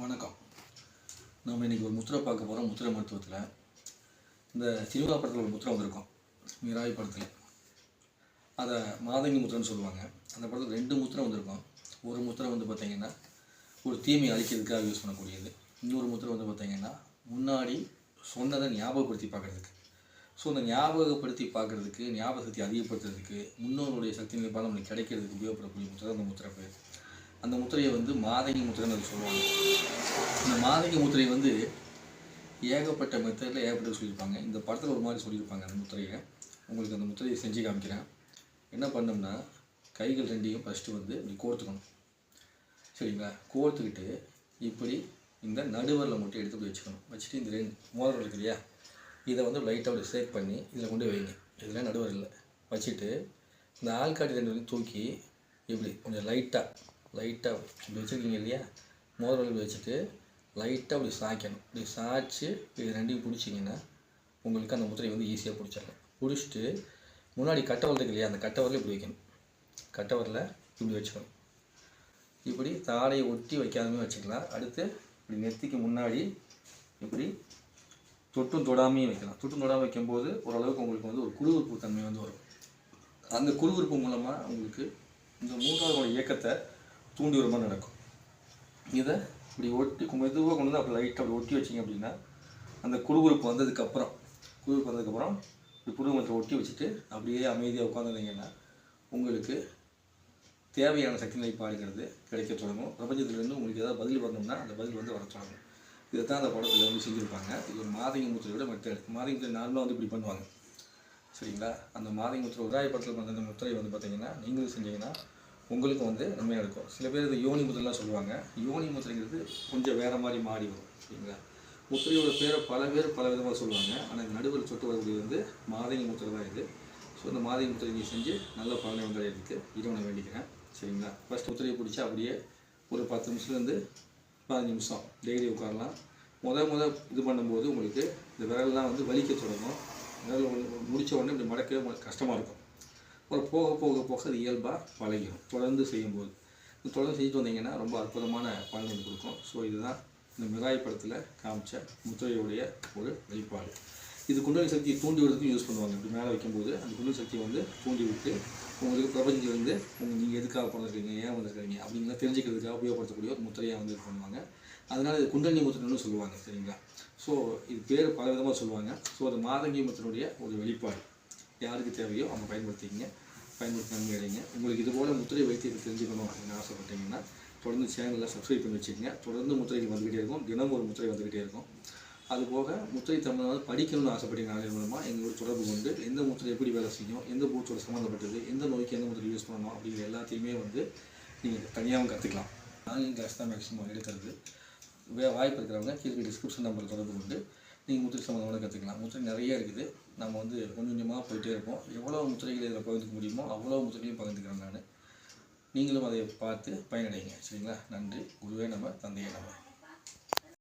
வணக்கம். நம்ம இன்றைக்கி ஒரு முத்திரை பார்க்க போகிறோம் முத்திரை மருத்துவத்தில். இந்த சினிமா படத்தில் ஒரு முத்திரை வந்திருக்கோம். மிராய் படத்தில். அதை மாதங்கி முத்திரைன்னு சொல்லுவாங்க. அந்த படத்தில் ரெண்டு முத்திரை வந்திருக்கோம். ஒரு முத்திரை வந்து பார்த்திங்கன்னா ஒரு தீமை அழிக்கிறதுக்காக யூஸ் பண்ணக்கூடியது. இன்னொரு முத்திரை வந்து பார்த்திங்கன்னா முன்னாடி சொன்னதை ஞாபகப்படுத்தி பார்க்குறதுக்கு ஸோ அந்த ஞாபகப்படுத்தி பார்க்குறதுக்கு ஞாபக சக்தி அதிகப்படுத்துறதுக்கு முன்னோருடைய சக்தி நிலைப்பாடு நம்மளுக்கு கிடைக்கிறதுக்கு உபயோகப்படக்கூடிய முத்திரை அந்த முத்திரை பேர். அந்த முத்திரையை வந்து மாதங்கி முத்திரைன்னு சொல்லுவாங்க. இந்த மாதங்கி முத்திரை வந்து ஏகப்பட்ட மெத்தடில் ஏகப்பட்ட சொல்லியிருப்பாங்க. இந்த படத்தில் ஒரு மாதிரி சொல்லியிருப்பாங்க அந்த முத்திரையை. உங்களுக்கு அந்த முத்திரையை செஞ்சு காமிக்கிறேன். என்ன பண்ணோம்னா கைகள் ரெண்டையும் ஃபஸ்ட்டு வந்து இப்படி கோர்த்துக்கணும். சரிங்களா? கோர்த்துக்கிட்டு இப்படி இந்த நடுவரில் மட்டும் எடுத்து போய் வச்சுக்கணும். வச்சுட்டு இந்த ரெண்டு மோதிரம் இருக்கு இல்லையா? இதை வந்து லைட்டாக அப்படி ஷேக் பண்ணி இதில் கொண்டு வைங்க. இதில் நடுவர் இல்லை வச்சுட்டு இந்த ஆள்காட்டி ரெண்டு வரையும் தூக்கி இப்படி கொஞ்சம் லைட்டாக லைட்டாக இப்படி வச்சுருக்கீங்க இல்லையா? மோதிரம் இப்படி வச்சுட்டு லைட்டாக அப்படி சாய்க்கணும். இப்படி சாய்ச்சி இது ரெண்டையும் பிடிச்சிங்கன்னா உங்களுக்கு அந்த முத்திரையை வந்து ஈஸியாக பிடிச்சிடலாம். பிடிச்சிட்டு முன்னாடி கட்டவரல் இருக்கு இல்லையா? அந்த கட்டவரில் இப்படி வைக்கணும். கட்டவரில் இப்படி வச்சுக்கணும். இப்படி தாடையை ஒட்டி வைக்காதமே வச்சுக்கலாம். அடுத்து இப்படி நெத்திக்கு முன்னாடி இப்படி தொட்டும் தொடாமையும் வைக்கலாம். தொட்டும் தொடாமல் வைக்கும்போது ஓரளவுக்கு உங்களுக்கு வந்து ஒரு குழுவுறுப்பு தன்மை வந்து வரும். அந்த குழுவுறுப்பு மூலமாக உங்களுக்கு இந்த மூன்றாவது இயக்கத்தை தூண்டி வர மாதிரி நடக்கும். இதை இப்படி ஒட்டி மெதுவாக கொண்டு வந்து அப்படி லைட்டாக அப்படி ஒட்டி வச்சிங்க அப்படின்னா அந்த குறுகுறுப்பு வந்ததுக்கப்புறம் குறுகுறுப்பு வந்ததுக்கப்புறம் இப்படி புடுமத்தை ஒட்டி வச்சுட்டு அப்படியே அமைதியாக உட்காந்துருந்தீங்கன்னா உங்களுக்கு தேவையான சக்தி நிலைப்பாடுங்கிறது கிடைக்க தொடங்கும். பிரபஞ்சத்துலேருந்து உங்களுக்கு ஏதாவது பதில் வரணும்னா அந்த பதில் வந்து வர தொடங்கும். இதை தான் அந்த படத்தில் வந்து செஞ்சுருப்பாங்க. இது ஒரு மாதங்கி முத்திரையோட மெத்தட் மாதங்கி நார்மலாக வந்து இப்படி பண்ணுவாங்க. சரிங்களா? அந்த மாதங்க முத்திரை உராய படத்தில் பண்ண அந்த முத்திரை வந்து பார்த்தீங்கன்னா நீங்களும் செஞ்சீங்கன்னா உங்களுக்கு வந்து நன்மையாக இருக்கும். சில பேர் இது யோனி முத்திரைலாம் சொல்லுவாங்க. யோனி முத்திரைங்கிறது கொஞ்சம் வேறு மாதிரி மாறி வரும் சரிங்களா? முத்திரையோட பேரை பல பேர் பல விதமாக சொல்லுவாங்க. ஆனால் நடுவில் சொட்டு வரக்கூடிய வந்து மாதங்கி முத்திரை தான் இது. ஸோ இந்த மாதங்கி முத்திரை நீங்கள் செஞ்சு நல்ல பலனை இருக்குது இறைவனை வேண்டிக்கிறேன் சரிங்களா? ஃபஸ்ட் முத்திரையை பிடிச்சி அப்படியே ஒரு பத்து நிமிஷத்துலேருந்து பதினஞ்சு நிமிஷம் டெய்லி உட்காரலாம். முத முத இது பண்ணும்போது உங்களுக்கு இந்த விரல்லாம் வந்து வலிக்க தொடங்கும். விரல் முடித்த உடனே இப்படி மடக்கவே கஷ்டமாக இருக்கும். அப்புறம் போக போக போக அது இயல்பாக பழகிடும். தொடர்ந்து செய்யும்போது. தொடர்ந்து செஞ்சுட்டு வந்தீங்கன்னா ரொம்ப அற்புதமான பலன் வந்து கொடுக்கும். ஸோ இதுதான் இந்த மிராய் படத்தில் காமிச்ச முத்திரையுடைய ஒரு வெளிப்பாடு. இது குண்டலி சக்தியை தூண்டி விடுறதுக்கும் யூஸ் பண்ணுவாங்க. இப்படி மேலே வைக்கும்போது அந்த குண்டலி சக்தியை வந்து தூண்டி விட்டு உங்களுக்கு பிரபஞ்சத்தில் வந்து உங்கள் நீங்கள் எதுக்காக பிறந்திருக்கீங்க ஏன் வந்திருக்கீங்க அப்படிங்கிற தெரிஞ்சுக்கிறதுக்காக உபயோகப்படுத்தக்கூடிய ஒரு முத்திரையாக வந்து இது பண்ணுவாங்க. அதனால் இது குண்டலி முத்திரன்னு சொல்லுவாங்க சரிங்களா? ஸோ இது பேர் பல விதமாக சொல்லுவாங்க. ஸோ அது மாதங்கி முத்திரையுடைய ஒரு வெளிப்பாடு. யாருக்கு தேவையோ அவங்க பயன்படுத்திக்கிங்க பயன்படுத்தி நன்மை அடைங்க. உங்களுக்கு இது போல் முத்திரை வைத்தியத்தை தெரிஞ்சுக்கணும் அப்படின்னு ஆசைப்பட்டீங்கன்னா தொடர்ந்து சேனலில் சப்ஸ்கிரைப் பண்ணி வச்சுக்கோங்க. தொடர்ந்து முத்திரைகள் வந்துக்கிட்டே இருக்கும். தினமும் ஒரு முத்திரை வந்துக்கிட்டே இருக்கும். அதுபோக முத்திரை தமிழ் படிக்கணும்னு ஆசைப்பட்டீங்க மூலமாக எங்களோட தொடர்பு கொண்டு எந்த முத்திரை எப்படி வேலை செய்யும் எந்த பூச்சோட சம்மந்தப்பட்டது எந்த நோய்க்கு எந்த முத்திரை யூஸ் பண்ணணும் அப்படிங்கிற எல்லாத்தையுமே வந்து நீங்கள் தனியாகவும் கற்றுக்கலாம் ஆன்லைன் கிளாஸ் தான் மேக்ஸிமம் எடுக்கிறது. வே வாய்ப்பு இருக்கிறவங்க கீழே டிஸ்கிரிப்ஷன் நம்பர் தொடர்பு கொண்டு நீங்கள் முத்திரை சம்மந்தமாக கற்றுக்கலாம் முத்திரை நிறைய இருக்குது. நம்ம வந்து கொஞ்சம் கொஞ்சமாக போயிட்டே இருப்போம். எவ்வளோ முத்திரைகள் இதில் பகிர்ந்துக்க முடியுமோ அவ்வளோ முத்திரைகளையும் பகிர்ந்துக்கிறேன் நான். நீங்களும் அதை பார்த்து பயனடைங்க. சரிங்களா? நன்றி. குருவே நம்ம தந்தையே நம்ம